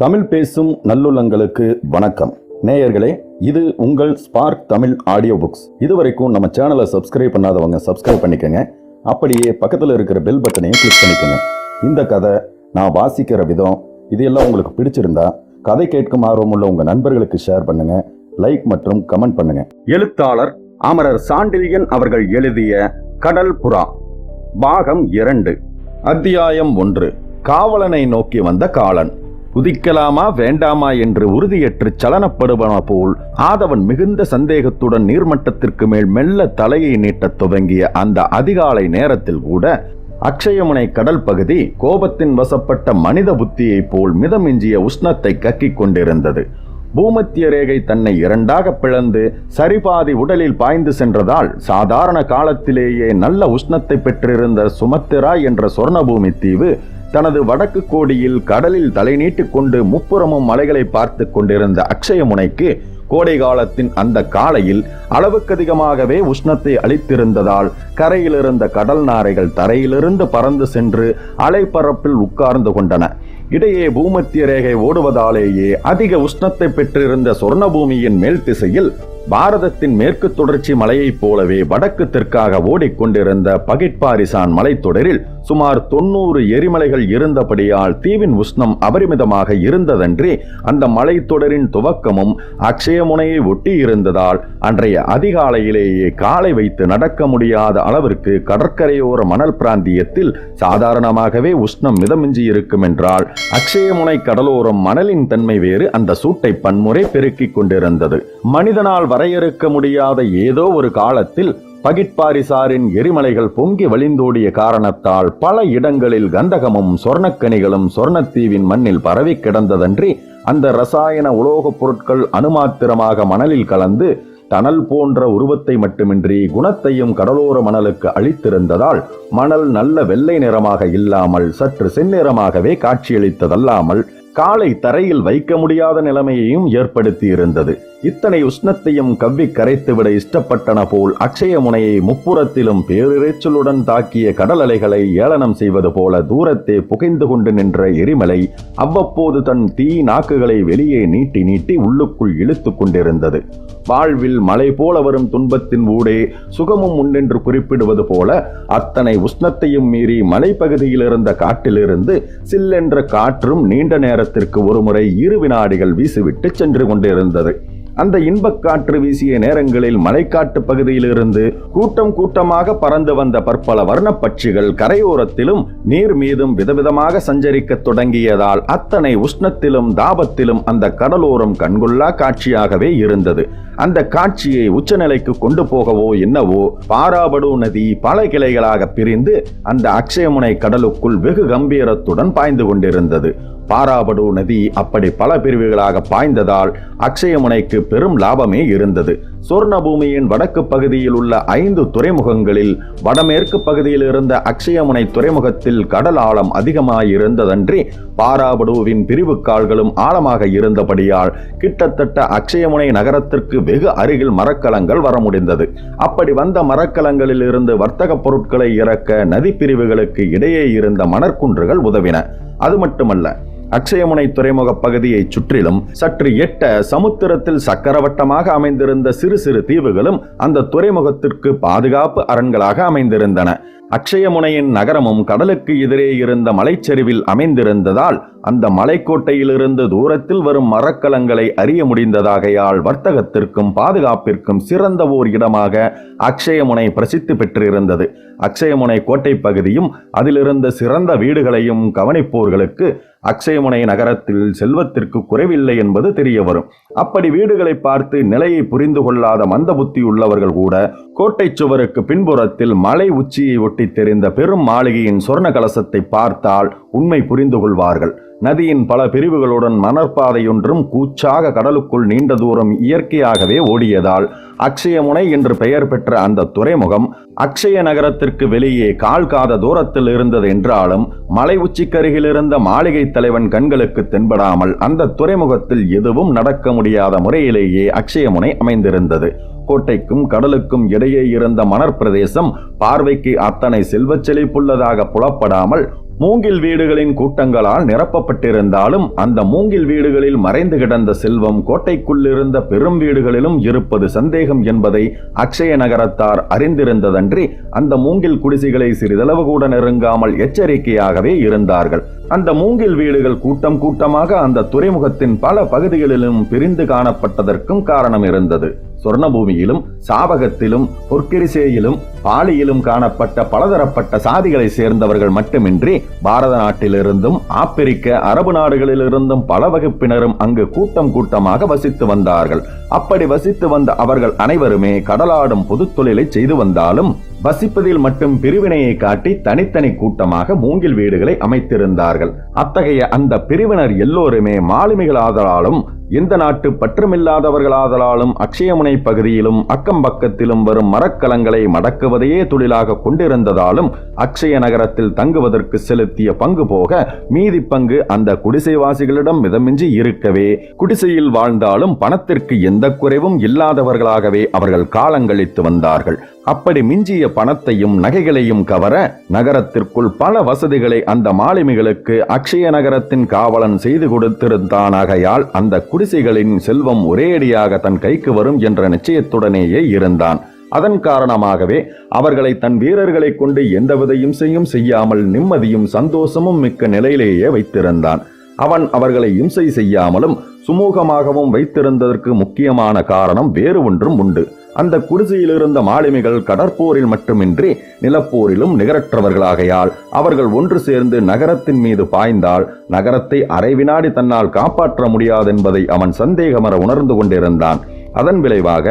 தமிழ் பேசும் நல்லுள்ளங்களுக்கு வணக்கம். நேயர்களே இது உங்கள் ஸ்பார்க் தமிழ் ஆடியோ புக்ஸ் இதுவரைக்கும் நம்ம சேனலை சப்ஸ்கிரைப் பண்ணாதவங்க சப்ஸ்கிரைப் பண்ணிக்கங்க. அப்படியே பக்கத்தில் இருக்கிற பெல் பட்டனையும் கிளிக் பண்ணிக்கோங்க. இந்த கதை நான் வாசிக்கிற விதம் இது எல்லாம் உங்களுக்கு பிடிச்சிருந்தா கதை கேட்கும் ஆர்வமுள்ள உங்கள் நண்பர்களுக்கு ஷேர் பண்ணுங்க லைக் மற்றும் கமெண்ட் பண்ணுங்க. எழுத்தாளர் அமரர் சாண்டில்யன் அவர்கள் எழுதிய கடல் புறா பாகம் இரண்டு. அத்தியாயம் ஒன்று. காவலனை நோக்கி வந்த காலன். குதிக்கலாமா வேண்டாமா என்று உறுதியற்று சலனப்படுவன போல் ஆதவன் மிகுந்த சந்தேகத்துடன் நீர்மட்டத்திற்கு மேல் மெல்ல தலையை நீட்டத் துவங்கிய அந்த அதிகாலை நேரத்தில் கூட அக்ஷயமுனை கடல் பகுதி கோபத்தின் வசப்பட்ட மனித புத்தியைப் போல் மிதமிஞ்சிய உஷ்ணத்தை கக்கிக் கொண்டிருந்தது. பூமத்திய ரேகை தன்னை இரண்டாக பிளந்து சரிபாதி உடலில் பாய்ந்து சென்றதால் சாதாரண காலத்திலேயே நல்ல உஷ்ணத்தை பெற்றிருந்த சுமத்திரா என்ற சொர்ணபூமி தீவு தனது வடக்கு கோடியில் கடலில் தலைநீட்டுக் கொண்டு முப்புறமும் மலைகளை பார்த்து கொண்டிருந்த அக்ஷயமுனைக்கு கோடை காலத்தின் அந்த காலையில் அளவுக்கதிகமாகவே உஷ்ணத்தை அளித்திருந்ததால் கரையில் இருந்த கடல் நாரைகள் தரையிலிருந்து பறந்து சென்று அலைப்பரப்பில் உட்கார்ந்து கொண்டன. இடையே பூமத்திய ரேகை ஓடுவதாலேயே அதிக உஷ்ணத்தை பெற்றிருந்த சொர்ணபூமியின் மேல் திசையில் பாரதத்தின் மேற்கு தொடர்ச்சி மலையைப் போலவே வடக்கு தெற்காக ஓடிக்கொண்டிருந்த பகிட்பாரிசான் மலைத்தொடரில் சுமார் தொன்னூறு எரிமலைகள் இருந்தபடியால் தீவின் உஷ்ணம் அபரிமிதமாக இருந்ததன்றி அந்த மலைத்தொடரின் துவக்கமும் அக்ஷயமுனையை ஒட்டி இருந்ததால் அன்றைய அதிகாலையிலேயே காலை வைத்து நடக்க முடியாத அளவிற்கு கடற்கரையோர மணல் பிராந்தியத்தில் சாதாரணமாகவே உஷ்ணம் மிதமிஞ்சி இருக்கும் என்றால் அக்ஷயமுனை கடலோரம் மணலின் தன்மை வேறு அந்த சூட்டை பன்முறை பெருக்கிக் கொண்டிருந்தது. மனிதனால் வரையறுக்க முடியாத ஏதோ ஒரு காலத்தில் பகிட்பாரிசாரின் எரிமலைகள் பொங்கி வழிந்தோடிய காரணத்தால் பல இடங்களில் கந்தகமும் சொர்ணக்கனிகளும் சொர்ணத்தீவின் மண்ணில் பரவி கிடந்ததன்றி அந்த ரசாயன உலோகப் பொருட்கள் அணுமாத்திரமாக மணலில் கலந்து தணல் போன்ற உருவத்தை மட்டுமின்றி குணத்தையும் கடலோர மணலுக்கு அளித்திருந்ததால் மணல் நல்ல வெள்ளை நிறமாக இல்லாமல் சற்று செந்நிறமாகவே காட்சியளித்ததல்லாமல் காலை தரையில் வைக்க முடியாத நிலைமையையும் ஏற்படுத்தி இருந்தது இத்தனை உஷ்ணத்தையும் கவ்வி கரைத்துவிட இஷ்டப்பட்டன போல் அக்ஷய முனையை முப்புறத்திலும் பேரிரைச்சலுடன் தாக்கிய கடல் அலைகளை ஏளனம் செய்வது போல தூரத்தே புகைந்து கொண்டு நின்ற எரிமலை அவ்வப்போது தன் தீ நாக்குகளை வெளியே நீட்டி நீட்டி உள்ளுக்குள் இழுத்து கொண்டிருந்தது. வாழ்வில் மலை போல வரும் துன்பத்தின் ஊடே சுகமும் உண்டென்று குறிப்பிடுவது போல அத்தனை உஷ்ணத்தையும் மீறி மலைப்பகுதியில் இருந்த காட்டிலிருந்து சில்லென்ற காற்றும் நீண்ட நேரத்திற்கு ஒருமுறை இரு வினாடிகள் வீசிவிட்டு சென்று கொண்டிருந்தது. அந்த இன்பக் காற்று வீசிய நேரங்களில் மலைக்காட்டு பகுதியிலிருந்து கூட்டம் கூட்டமாக பறந்து வந்த பற்பல வர்ண பட்சிகள் கரையோரத்திலும் நீர் மீதும் விதவிதமாக சஞ்சரிக்கத் தொடங்கியதால் அத்தனை உஷ்ணத்திலும் தாபத்திலும் அந்த கடலோரம் கண்கொள்ளா காட்சியாகவே இருந்தது. அந்த காட்சியை உச்சநிலைக்கு கொண்டு போகவோ என்னவோ பாராபடு நதி பல கிளைகளாக பிரிந்து அந்த அக்ஷயமுனை கடலுக்குள் வெகு கம்பீரத்துடன் பாய்ந்து கொண்டிருந்தது. பாராபடு நதி அப்படி பல பிரிவுகளாக பாய்ந்ததால் அக்ஷயமுனைக்கு பெரும் லாபமே இருந்தது. சொர்ணபூமியின் வடக்கு பகுதியில் உள்ள ஐந்து துறைமுகங்களில் வடமேற்கு பகுதியில் இருந்த அக்ஷயமுனை துறைமுகத்தில் கடல் ஆழம் அதிகமாயிருந்ததன்றி பாராபடுவின் பிரிவு கால்களும் ஆழமாக இருந்தபடியால் கிட்டத்தட்ட அக்ஷயமுனை நகரத்திற்கு வெகு அருகில் மரக்கலங்கள் வர முடிந்தது அப்படி வந்த மரக்கலங்களில் இருந்து வர்த்தக பொருட்களை இறக்க நதி பிரிவுகளுக்கு இடையே இருந்த மணற்குன்றுகள் உதவின. அது மட்டுமல்ல அக்ஷயமுனை துறைமுக பகுதியை சுற்றிலும் சற்று எட்ட சமுத்திரத்தில் சக்கரவட்டமாக அமைந்திருந்த சிறு சிறு தீவுகளும் அந்த துறைமுகத்திற்கு பாதுகாப்பு அரண்களாக அமைந்திருந்தன. அக்ஷயமுனையின் நகரமும் கடலுக்கு எதிரே இருந்த மலைச்சரிவில் அமைந்திருந்ததால் அந்த மலைக்கோட்டையிலிருந்து தூரத்தில் வரும் மரக்கலங்களை அறிய முடிந்ததாகையால் வர்த்தகத்திற்கும் பாதுகாப்பிற்கும் சிறந்த ஓர் இடமாக அக்ஷயமுனை பிரசித்தி பெற்றிருந்தது. அக்ஷயமுனை கோட்டை பகுதியும் அதிலிருந்த சிறந்த வீடுகளையும் கவனிப்போர்களுக்கு அக்ஷயமுனை நகரத்தில் செல்வத்திற்கு குறைவில்லை என்பது தெரிய வரும் அப்படி வீடுகளை பார்த்து நிலையை புரிந்து கொள்ளாத மந்த புத்தி உள்ளவர்கள் கூட கோட்டை சுவருக்கு பின்புறத்தில் மலை உச்சியை ஒட்டி தெரிந்த பெரும் மாளிகையின் சொர்ண கலசத்தை பார்த்தால் உண்மை புரிந்து கொள்வார்கள். நதியின் பல பிரிவுகளுடன் மணற்பாதையொன்றும் கூச்சாக கடலுக்குள் நீண்ட தூரம் இயற்கையாகவே ஓடியதால் அக்ஷயமுனை என்று பெயர் பெற்ற அந்த துறைமுகம் அக்ஷய நகரத்திற்கு வெளியே கால் காத தூரத்தில் இருந்தது என்றாலும் மலை உச்சிக்கருகில் இருந்த மாளிகை தலைவன் கண்களுக்கு தென்படாமல் அந்த துறைமுகத்தில் எதுவும் நடக்க முடியாத முறையிலேயே அக்ஷயமுனை அமைந்திருந்தது. கோட்டைக்கும் கடலுக்கும் இடையே இருந்த மணற்பிரதேசம் பார்வைக்கு அத்தனை செல்வச் செழிப்புள்ளதாக புலப்படாமல் மூங்கில் வீடுகளின் கூட்டங்களால் நிரப்பப்பட்டிருந்தாலும் அந்த மூங்கில் வீடுகளில் மறைந்து கிடந்த செல்வம் கோட்டைக்குள்ளிருந்த பெரும் வீடுகளிலும் இருப்பது சந்தேகம் என்பதை அக்ஷய நகரத்தார் அறிந்திருந்ததன்றி அந்த மூங்கில் குடிசைகளை சிறிதளவு கூட நெருங்காமல் எச்சரிக்கையாகவே இருந்தார்கள். அந்த மூங்கில் வீடுகள் கூட்டம் கூட்டமாக அந்த துறைமுகத்தின் பல பகுதிகளிலும் பிரிந்து காணப்பட்டதற்கும் காரணம் இருந்தது. சொர்ணபூமியிலும் சாவகத்திலும் பொற்கிரிசேயிலும் பாலியிலும் காணப்பட்ட பலதரப்பட்ட சாதிகளை சேர்ந்தவர்கள் மட்டுமின்றி பாரத நாட்டிலிருந்தும் ஆப்பிரிக்க அரபு நாடுகளிலிருந்தும் பல வகுப்பினரும் அங்கு கூட்டம் கூட்டமாக வசித்து வந்தார்கள். அப்படி வசித்து வந்த அவர்கள் அனைவருமே கடலாடும் பொதுத் தொழிலை செய்து வந்தாலும் வசிப்பதில் மட்டும் பிரிவினையை காட்டி தனித்தனி கூட்டமாக மூங்கில் வீடுகளை அமைத்திருந்தார்கள். அத்தகைய அந்த பிரிவினர் எல்லோருமே மாலுமிகளாதலாலும் எந்த நாட்டு பற்றுமில்லாதவர்களாதலாலும் அக்ஷயமுனை பகுதியிலும் அக்கம் பக்கத்திலும் வரும் மரக்கலங்களை மடக்குவதையே தொழிலாக கொண்டிருந்ததாலும் அக்ஷய நகரத்தில் தங்குவதற்கு செலுத்திய பங்கு போக மீதி பங்கு அந்த குடிசைவாசிகளிடம் மிதமின்றி இருக்கவே குடிசையில் வாழ்ந்தாலும் பணத்திற்கு எந்த குறைவும் இல்லாதவர்களாகவே அவர்கள் காலங்கழித்து வந்தார்கள். அப்படி மிஞ்சிய பணத்தையும் நகைகளையும் கவர நகரத்திற்குள் பல வசதிகளை அந்த மாலுமிகளுக்கு அக்ஷய நகரத்தின் காவலன் செய்து கொடுத்திருந்தானாகையால் அந்த குடிசைகளின் செல்வம் ஒரேடியாக தன் கைக்கு வரும் என்ற நிச்சயத்துடனேயே இருந்தான். அதன் காரணமாகவே அவர்களை தன் வீரர்களை கொண்டு எந்தவிதையும் செய்யும் செய்யாமல் நிம்மதியும் சந்தோஷமும் மிக்க நிலையிலேயே வைத்திருந்தான். அவன் அவர்களை இம்சை செய்யாமலும் சுமூகமாகவும் வைத்திருந்ததற்கு முக்கியமான காரணம் வேறு ஒன்றும் உண்டு. அந்த குடிசையில் இருந்த மாலுமிகள் கடற்போரில் மட்டுமின்றி நிலப்போரிலும் நிகரற்றவர்களாகையால் அவர்கள் ஒன்று சேர்ந்து நகரத்தின் மீது பாய்ந்தால் நகரத்தை அரை வினாடி தன்னால் காப்பாற்ற முடியாதென்பதை அவன் சந்தேகமர உணர்ந்து கொண்டிருந்தான். அதன் விளைவாக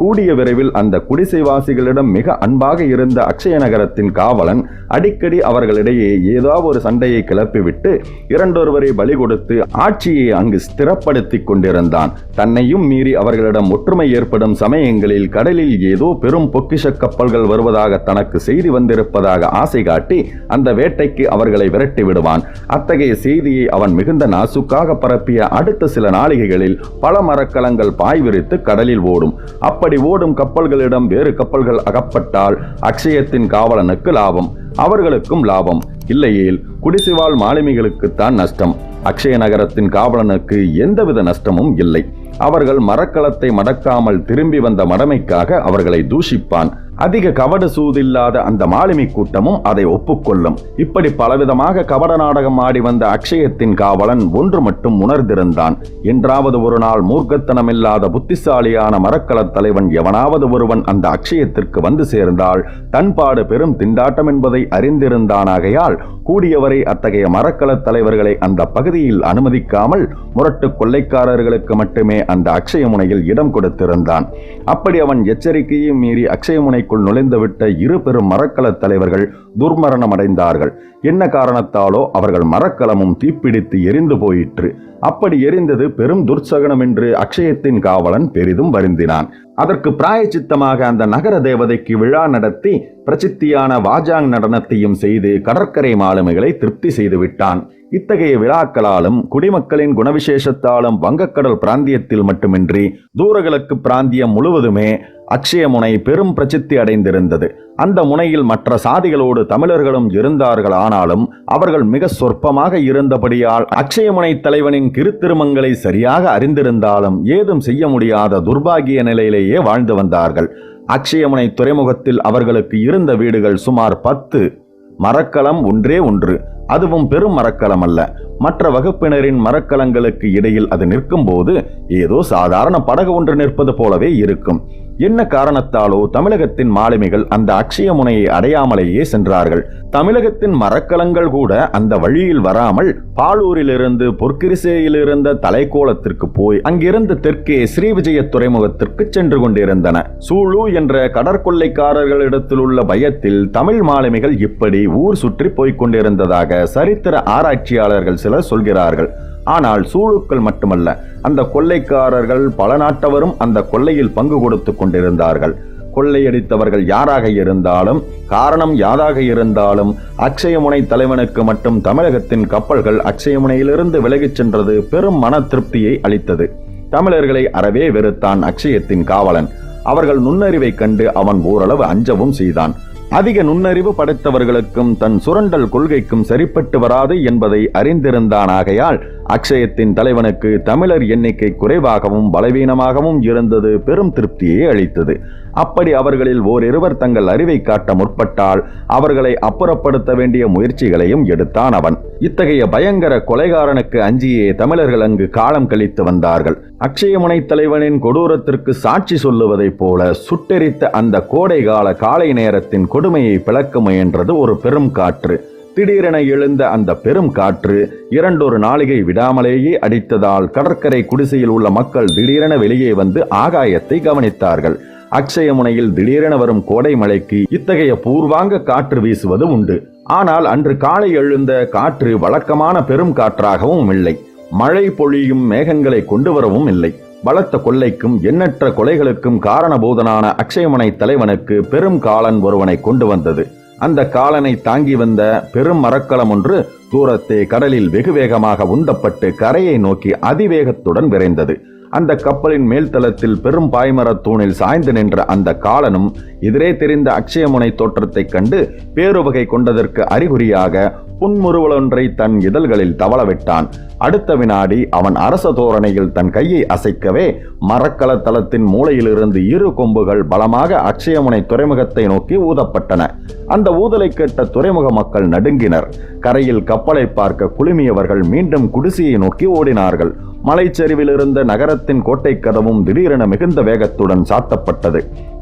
கூடிய விரைவில் அந்த குடிசைவாசிகளிடம் மிக அன்பாக இருந்த அக்ஷய நகரத்தின் காவலன் அடிக்கடி அவர்களிடையே ஏதாவது ஒரு சண்டையை கிளப்பிவிட்டு இரண்டொருவரை பலி கொடுத்து ஆட்சியை அங்கு ஸ்திரப்படுத்தி கொண்டிருந்தான். தன்னையும் மீறி அவர்களிடம் ஒற்றுமை ஏற்படும் சமயங்களில் கடலில் ஏதோ பெரும் பொக்கிஷ கப்பல்கள் வருவதாக தனக்கு செய்தி வந்திருப்பதாக ஆசை காட்டி அந்த வேட்டைக்கு அவர்களை விரட்டி விடுவான். அத்தகைய செய்தியை அவன் மிகுந்த நாசுக்காக பரப்பிய அடுத்த சில நாளிகைகளில் பல மரக்கலங்கள் பாய்விரித்து கடலில் ஓடும். அப்படி ஓடும் கப்பல்களிடம் வேறு கப்பல்கள் அகப்பட்டால் அக்ஷயத்தின் காவலனுக்கு லாபம் அவர்களுக்கும் லாபம். இல்லையேல் குடிசிவாழ் மாலுமிகளுக்குத்தான் நஷ்டம். அக்ஷய நகரத்தின் காவலனுக்கு எந்தவித நஷ்டமும் இல்லை. அவர்கள் மரக்கலத்தை மடக்காமல் திரும்பி வந்த மடமைக்காக அவர்களை தூஷிப்பான். அதிக கவட சூதில்லாத அந்த மாலுமி கூட்டமும் அதை ஒப்புக்கொள்ளும். இப்படி பலவிதமாக கவட நாடகம் ஆடி வந்த அக்ஷயத்தின் காவலன் ஒன்று மட்டும் உணர்ந்திருந்தான். என்றாவது ஒரு நாள் மூர்க்கத்தனமில்லாத புத்திசாலியான மரக்கலத் தலைவன் எவனாவது ஒருவன் அந்த அக்ஷயத்திற்கு வந்து சேர்ந்தால் தன்பாடு பெரும் திண்டாட்டம் என்பதை அறிந்திருந்தானாகையால் கூடியவரை அத்தகைய மரக்கலத் தலைவர்களை அந்த பகுதியில் அனுமதிக்காமல் முரட்டு கொள்ளைக்காரர்களுக்கு மட்டுமே அந்த அக்ஷயமுனையில் இடம் கொடுத்திருந்தான். அப்படி அவன் எச்சரிக்கையை மீறி அக்ஷயமுனைக்குள் நுழைந்துவிட்ட இரு பெரும் மரக்கலத் தலைவர்கள் துர்மரணம் அடைந்தார்கள் என்ன காரணத்தாலோ அவர்கள் மரக்கலமும் தீப்பிடித்து எரிந்து போயிற்று. அப்படி எரிந்தது பெரும் துர்சகனம் என்று அக்ஷயத்தின் காவலன் பெரிதும் வருந்தினான். அதற்கு பிராயச்சித்தமாக அந்த நகர தேவதைக்கு விழா நடத்தி பிரசித்தியான வாஜாங் நடனத்தையும் செய்து கடற்கரை மாலுமிகளை திருப்தி செய்து விட்டான். இத்தகைய விழாக்களாலும் குடிமக்களின் குணவிசேஷத்தாலும் வங்கக்கடல் பிராந்தியத்தில் மட்டுமின்றி தூரகிழக்கு பிராந்தியம் முழுவதுமே அக்ஷய முனை பெரும் பிரசித்தி அடைந்திருந்தது. அந்த முனையில் மற்ற சாதிகளோடு தமிழர்களும் இருந்தார்கள் ஆனாலும் அவர்கள் மிக சொற்பமாக இருந்தபடியால் அக்ஷயமுனை தலைவனின் கிருத்திருமங்களை சரியாக அறிந்திருந்தாலும் ஏதும் செய்ய முடியாத துர்பாகிய நிலையிலேயே வாழ்ந்து வந்தார்கள். அக்ஷயமுனை துறைமுகத்தில் அவர்களுக்கு இருந்த வீடுகள் சுமார் பத்து. மரக்கலம் ஒன்றே ஒன்று. அதுவும் பெரும் மரக்கலம் அல்ல. மற்ற வகுப்பினரின் மரக்கலங்களுக்கு இடையில் அது நிற்கும்போது ஏதோ சாதாரண படகு ஒன்று நிற்பது போலவே இருக்கும். என்ன காரணத்தாலோ தமிழகத்தின் மாலுமிகள் அந்த அக்ஷய முனையை அடையாமலேயே சென்றார்கள். தமிழகத்தின் மரக்கலங்கள் கூட அந்த வழியில் வராமல் பாலூரிலிருந்து பொற்கிரிசேயிலிருந்த தலைக்கோலத்திற்கு போய் அங்கிருந்து தெற்கே ஸ்ரீவிஜய துறைமுகத்திற்கு சென்று கொண்டிருந்தன. சூலு என்ற கடற்கொள்ளைக்காரர்களிடத்தில் உள்ள பயத்தில் தமிழ் மாலுமிகள் இப்படி ஊர் சுற்றி போய்க் கொண்டிருந்ததாக சரித்திர ஆராய்ச்சியாளர்கள் சிலர் சொல்கிறார்கள். ஆனால் சூழுக்கள் மட்டுமல்ல அந்த கொள்ளைக்காரர்கள் பல நாட்டவரும் அந்த கொள்ளையில் பங்கு கொடுத்து கொண்டிருந்தார்கள். கொள்ளையடித்தவர்கள் யாராக இருந்தாலும் காரணம் யாராக இருந்தாலும் அக்ஷயமுனை தலைவனுக்கு மட்டும் தமிழகத்தின் கப்பல்கள் அக்ஷயமுனையிலிருந்து விலகிச் சென்றது பெரும் மன திருப்தியை அளித்தது. தமிழர்களை அறவே வெறுத்தான் அக்ஷயத்தின் காவலன். அவர்கள் நுண்ணறிவை கண்டு அவன் ஓரளவு அஞ்சவும் செய்தான். அதிக நுண்ணறிவு படைத்தவர்களுக்கும் தன் சுரண்டல் கொள்கைக்கும் சரிப்பட்டு வராது என்பதை அறிந்திருந்தானாகையால் அக்ஷயத்தின் தலைவனுக்கு தமிழர் எண்ணிக்கை குறைவாகவும் பலவீனமாகவும் இருந்தது பெரும் திருப்தியை அளித்தது. அப்படி அவர்களில் ஓரிருவர் தங்கள் அறிவை காட்ட முற்பட்டால் அவர்களை அப்புறப்படுத்த வேண்டிய முயற்சிகளையும் எடுத்தான் அவன். இத்தகைய பயங்கர கொலைகாரனுக்கு அஞ்சியே தமிழர்கள் அங்கு காலம் கழித்து வந்தார்கள். அக்ஷயமுனை தலைவனின் கொடூரத்திற்கு சாட்சி சொல்லுவதைப் போல சுட்டெரித்த அந்த கோடைகால காலை நேரத்தின் கொடுமையை பிளக்க முயன்றது ஒரு பெரும் காற்று. திடீரென எழுந்த அந்த பெரும் காற்று இரண்டொரு நாளிகை விடாமலேயே அடித்ததால் கடற்கரை குடிசையில் உள்ள மக்கள் திடீரென வெளியே வந்து ஆகாயத்தை கவனித்தார்கள். அக்ஷயமுனையில் திடீரென வரும் கோடை மழைக்கு இத்தகைய பூர்வாங்க காற்று வீசுவது உண்டு. ஆனால் அன்று காலை எழுந்த காற்று வழக்கமான பெரும் காற்றாகவும் இல்லை. மழை பொழியும் மேகங்களை கொண்டு வரவும் இல்லை. பலத்த கொள்ளைக்கும் எண்ணற்ற கொலைகளுக்கும் காரணபூதனான அக்ஷயமனை தலைவனுக்கு பெரும் காலன் ஒருவனை கொண்டு வந்தது. அந்த காலனை தாங்கி வந்த பெரும் மரக்கலம் ஒன்று தூரத்தே கடலில் வெகு வேகமாக உந்தப்பட்டு கரையை நோக்கி அதிவேகத்துடன் விரைந்தது. அந்த கப்பலின் மேல்தளத்தில் பெரும் பாய்மரத் தூணில் சாய்ந்து நின்ற அந்த காலனும் எதிரே தெரிந்த அக்ஷயமுனை தோற்றத்தைக் கண்டு பேருவகை கொண்டதற்கு அறிகுறியாக புன்முறுவலொன்றை தன் இதழ்களில் தவளவிட்டான். அடுத்த வினாடி அவன் அரச தோரணையில் தன் கையை அசைக்கவே மரக்கல தளத்தின் மூலையிலிருந்து இரு கொம்புகள் பலமாக அக்ஷயமுனை துறைமுகத்தை நோக்கி ஊதப்பட்டன. அந்த ஊதலை கேட்ட துறைமுக மக்கள் நடுங்கினர். கரையில் கப்பலை பார்க்க குழுமியவர்கள் மீண்டும் குடிசையை நோக்கி ஓடினார்கள். மலைச்சரிவில் இருந்த நகரத்தின் கோட்டை கதவும் திடீரென மிகுந்த வேகத்துடன் சாத்தப்பட்டது.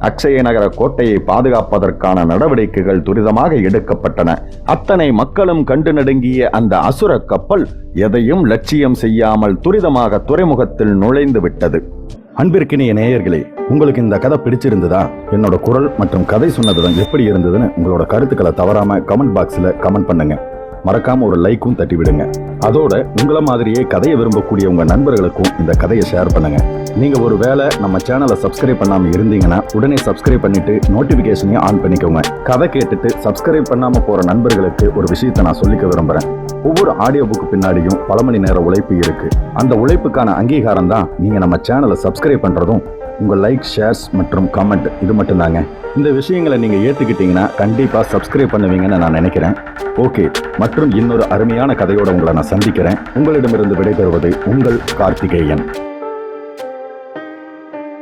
அக்ஷய நகர கோட்டையை பாதுகாப்பதற்கான நடவடிக்கைகள் துரிதமாக எடுக்கப்பட்டன. அத்தனை மக்களும் கண்டு நடுங்கிய அந்த அசுர கப்பல் எதையும் லட்சியம் செய்யாமல் துரிதமாக துறைமுகத்தில் நுழைந்து விட்டது. அன்பிற்கினிய நேயர்களே உங்களுக்கு இந்த கதை பிடிச்சிருந்ததா? என்னோட குரல் மற்றும் கதை சொன்னதுடன் எப்படி இருந்ததுன்னு உங்களோட கருத்துக்களை தவறாம கமெண்ட் பாக்ஸ்ல கமெண்ட் பண்ணுங்க. மறக்காம ஒரு லைக்கும் தட்டி விடுங்க அதோட உங்களை மாதிரியே கதையை விரும்பக்கூடிய உங்க நண்பர்களுக்கும் இந்த கதையை ஷேர் பண்ணுங்க. நீங்க ஒரு வேளை நம்ம சேனலை சப்ஸ்கிரைப் பண்ணாம இருந்தீங்கன்னா உடனே சப்ஸ்கிரைப் பண்ணிட்டு நோட்டிபிகேஷனையும் ஆன் பண்ணிக்கோங்க. கதை கேட்டுட்டு சப்ஸ்கிரைப் பண்ணாம போற நண்பர்களுக்கு ஒரு விஷயத்தை நான் சொல்லிக்க விரும்புறேன். ஒவ்வொரு ஆடியோ புக்கு பின்னாடியும் பல மணி நேர உழைப்பு இருக்கு. அந்த உழைப்புக்கான அங்கீகாரம் தான் நீங்க நம்ம சேனலை சப்ஸ்கிரைப் பண்றதும் உங்கள் லைக் ஷேர்ஸ் மற்றும் கமெண்ட் இது மட்டும்தாங்க. இந்த விஷயங்களை நீங்கள் ஏற்றுக்கிட்டீங்கன்னா கண்டிப்பாக சப்ஸ்கிரைப் பண்ணுவீங்கன்னு நான் நினைக்கிறேன். ஓகே மற்றும் இன்னொரு அருமையான கதையோடு உங்களை நான் சந்திக்கிறேன். உங்களிடமிருந்து விடைபெறுவது உங்கள் கார்த்திகேயன்.